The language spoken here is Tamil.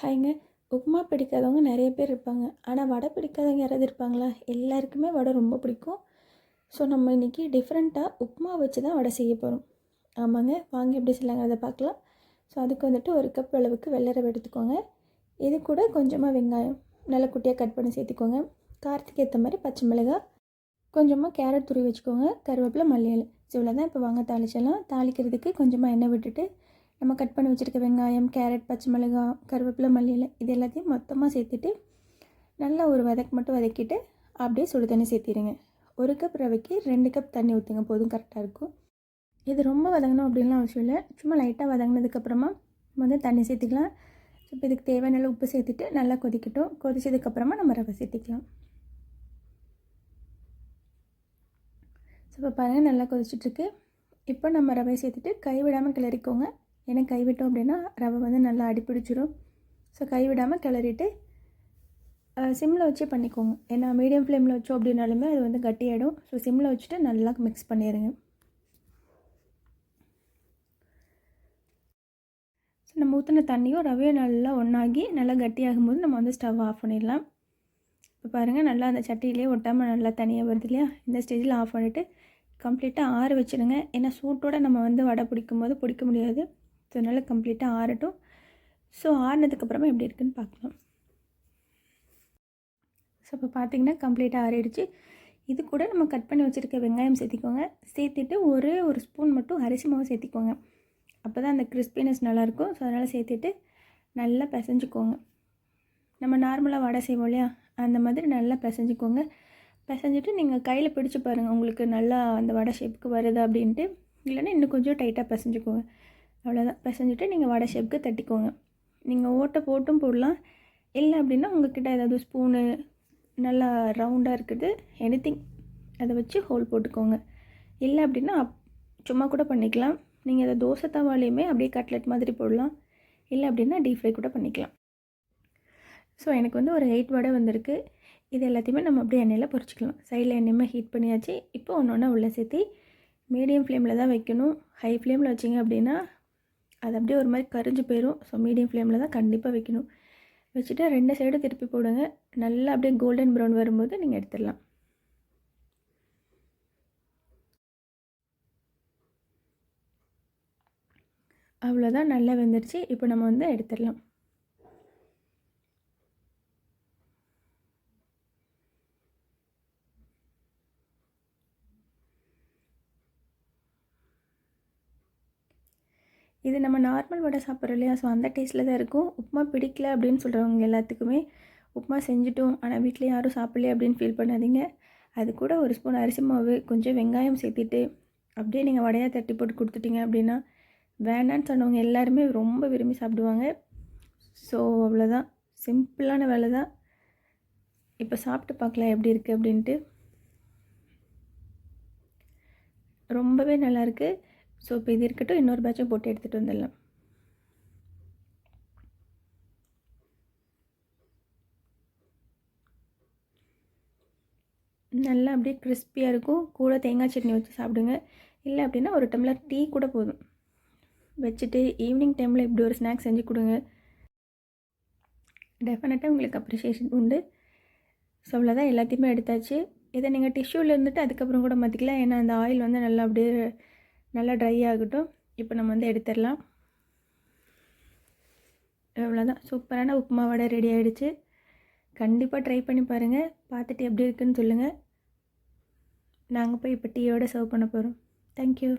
ஹாய்ங்க. உப்புமா பிடிக்காதவங்க நிறைய பேர் இருப்பாங்க. ஆனால் வடை பிடிக்காதவங்க யாராவது இருப்பாங்களா? எல்லாருக்குமே வடை ரொம்ப பிடிக்கும். ஸோ நம்ம இன்றைக்கி டிஃப்ரெண்ட்டாக உப்புமா வச்சு தான் வடை செய்ய போகிறோம் ஆமாங்க. வாங்க எப்படி செய்யலாங்கிறத பார்க்கலாம். ஸோ அதுக்கு வந்துட்டு ஒரு கப் அளவுக்கு வெள்ளரவை எடுத்துக்கோங்க. இது கூட கொஞ்சமாக வெங்காயம். நல்லா குட்டியாக கட் பண்ணி சேர்த்துக்கோங்க. காரத்துக்கு ஏற்ற மாதிரி பச்சை மிளகாய். கொஞ்சமாக கேரட் துருவி வச்சுக்கோங்க. கருவேப்பிலை மல்லியல். ஸோ இவ்வளோ தான் இப்போ வாங்க தாளிச்சிடலாம். தாளிக்கிறதுக்கு கொஞ்சமாக எண்ணெய் விட்டுட்டு நம்ம கட் பண்ணி வச்சுருக்க வெங்காயம் கேரட் பச்சை மிளகாய் கருவேப்பிலை மல்லியல் இது எல்லாத்தையும் மொத்தமாக சேர்த்துட்டு நல்லா ஒரு வதக்கு மட்டும் வதக்கிட்டு அப்படியே சுடு தண்ணி சேர்த்திடுங்க. ஒரு கப் ரவைக்கு ரெண்டு கப் தண்ணி ஊற்றுங்க போதும் கரெக்டாக இருக்கும். இது ரொம்ப வதங்கணும் அப்படின்லாம் அவசியம் இல்லை. சும்மா லைட்டாக வதங்கினதுக்கப்புறமா வந்து தண்ணி சேர்த்துக்கலாம். ஸோ இப்போ இதுக்கு தேவையான உப்பு சேர்த்துட்டு நல்லா கொதிக்கட்டும். கொதிச்சதுக்கப்புறமா நம்ம ரவை சேர்த்திக்கலாம். ஸோ இப்போ பாருங்கள் நல்லா கொதிச்சிட்ருக்கு இப்போ நம்ம ரவை சேர்த்துட்டு கைவிடாமல் கிளறிக்கோங்க. ஏன்னா கைவிட்டோம் அப்படின்னா ரவை வந்து நல்லா அடிப்பிடிச்சிடும் ஸோ கைவிடாமல் கிளறிட்டு சிம்மில் வச்சே பண்ணிக்கோங்க. ஏன்னா மீடியம் ஃப்ளேமில் வச்சோம் அப்படின்னாலுமே அது வந்து கட்டியாயிடும். ஸோ சிம்மில் வச்சுட்டு நல்லா மிக்ஸ் பண்ணிடுங்க. ஸோ நம்ம ஊற்றின தண்ணியும் ரவையும் நல்லா ஒன்றாகி நல்லா கட்டியாகும் போது நம்ம வந்து ஸ்டவ் ஆஃப் பண்ணிடலாம். இப்போ பாருங்கள் நல்லா அந்த சட்டியிலே ஒட்டாமல் நல்லா தனியாக வருது இல்லையா? இந்த ஸ்டேஜில் ஆஃப் பண்ணிவிட்டு கம்ப்ளீட்டாக ஆற வச்சுடுங்க. ஏன்னா சூட்டோடு நம்ம வந்து வடை பிடிக்கும் போது பிடிக்க முடியாது. ஸோ அதனால் கம்ப்ளீட்டாக ஆறட்டும். ஸோ ஆறினதுக்கப்புறமா எப்படி இருக்குன்னு பார்க்கலாம். ஸோ இப்போ பார்த்தீங்கன்னா கம்ப்ளீட்டாக ஆறிடுச்சு. இது கூட நம்ம கட் பண்ணி வச்சுருக்க வெங்காயம் சேர்த்திக்கோங்க. சேர்த்துட்டு ஒரே ஒரு ஸ்பூன் மட்டும் அரிசி மாவு சேர்த்திக்கோங்க. அப்போ தான் அந்த கிறிஸ்பினஸ் நல்லாயிருக்கும். ஸோ அதனால் சேர்த்துட்டு நல்லா பிசைஞ்சுக்கோங்க. நம்ம நார்மலாக வடை செய்வோம் இல்லையா? அந்த மாதிரி நல்லா பிசைஞ்சுக்கோங்க. பிசைஞ்சிட்டு நீங்கள் கையில் பிடிச்சி பாருங்கள் உங்களுக்கு நல்லா அந்த வடை ஷேப்புக்கு வருது அப்படின்ட்டு. இல்லைன்னா இன்னும் கொஞ்சம் டைட்டாக பிசைஞ்சுக்கோங்க. அவ்வளோதான் பிசைஞ்சிட்டு நீங்கள் வடை ஷேப்புக்கு தட்டிக்கோங்க. நீங்கள் ஓட்டை போட்டும் போடலாம். இல்லை அப்படின்னா உங்கள்கிட்ட ஏதாவது ஸ்பூனு நல்லா ரவுண்டாக இருக்குது எனி திங் அதை வச்சு ஹோல் போட்டுக்கோங்க. இல்லை அப்படின்னா சும்மா கூட பண்ணிக்கலாம். நீங்கள் அதை தோசை தவாலையுமே அப்படியே கட்லெட் மாதிரி போடலாம். இல்லை அப்படின்னா டீப் ஃப்ரை கூட பண்ணிக்கலாம். ஸோ எனக்கு வந்து ஒரு எயிட் வடை வந்திருக்கு. இது எல்லாத்தையுமே நம்ம அப்படியே எண்ணெயில் பொறிச்சிக்கலாம் சைடில் எண்ணெயுமே ஹீட் பண்ணியாச்சு. இப்போ ஒன்று ஒன்றா உள்ளே சேர்த்து மீடியம் ஃப்ளேமில் தான் வைக்கணும். ஹை ஃப்ளேமில் வச்சிங்க அப்படின்னா அது அப்படியே ஒரு மாதிரி கரிஞ்சு போயிடும் ஸோ மீடியம் ஃப்ளேமில் தான் கண்டிப்பாக வைக்கணும். வச்சுட்டு ரெண்டு சைடும் திருப்பி போடுங்க. நல்லா அப்படியே கோல்டன் ப்ரௌன் வரும்போது நீங்கள் எடுத்துடலாம். அவ்வளோதான் நல்லா வெந்துருச்சு. இப்போ நம்ம வந்து எடுத்துடலாம். இது நம்ம நார்மல் வடை சாப்பிட்றோம் இல்லையா? ஸோ அந்த டேஸ்ட்டில் தான் இருக்கும். உப்புமா பிடிக்கல அப்படின்னு சொல்கிறவங்க எல்லாத்துக்குமே உப்புமா செஞ்சுட்டோம். ஆனால் வீட்டில் யாரும் சாப்பிடலையே அப்படின்னு ஃபீல் பண்ணாதீங்க. அது கூட ஒரு ஸ்பூன் அரிசி மாவு கொஞ்சம் வெங்காயம் சேர்த்துட்டு அப்படியே நீங்கள் வடையாக தட்டி போட்டு கொடுத்துட்டீங்க அப்படின்னா வேணான்னு சொன்னவங்க எல்லாருமே ரொம்ப விரும்பி சாப்பிடுவாங்க. ஸோ அவ்வளோதான் சிம்பிளான வேலை தான். இப்போ சாப்பிட்டு பார்க்கலாம் எப்படி இருக்குது அப்படின்ட்டு. ரொம்பவே நல்லாயிருக்கு ஸோ இப்போ இது இருக்கட்டும் இன்னொரு பேட்சும் போட்டு எடுத்துகிட்டு வந்துடலாம். நல்லா அப்படியே கிறிஸ்பியாக இருக்கும். கூட தேங்காய் சட்னி வச்சு சாப்பிடுங்க. இல்லை அப்படின்னா ஒரு டம்ளர் டீ கூட போதும். வச்சுட்டு ஈவினிங் டைமில் இப்படி ஒரு ஸ்நாக்ஸ் செஞ்சு கொடுங்க. டெஃபினட்டாக உங்களுக்கு அப்ரிஷியேஷன் உண்டு. ஸோ அவ்வளோதான் எல்லாத்தையுமே எடுத்தாச்சு. இதை நீங்கள் டிஷ்யூவில் இருந்துட்டு அதுக்கப்புறம் கூட மாற்றிக்கலாம் ஏன்னா அந்த ஆயில் வந்து நல்லா அப்படியே நல்லா ட்ரை ஆகட்டும். இப்போ நம்ம வந்து எடுத்துடலாம். இவ்வளோதான் சூப்பரான உப்புமா வடை ரெடி ஆகிடுச்சு கண்டிப்பாக ட்ரை பண்ணி பாருங்கள் பார்த்துட்டு எப்படி இருக்குன்னு சொல்லுங்கள் நாங்கள் போய் இப்போ டீயோடு சர்வ் பண்ண போகிறோம் தேங்க்யூ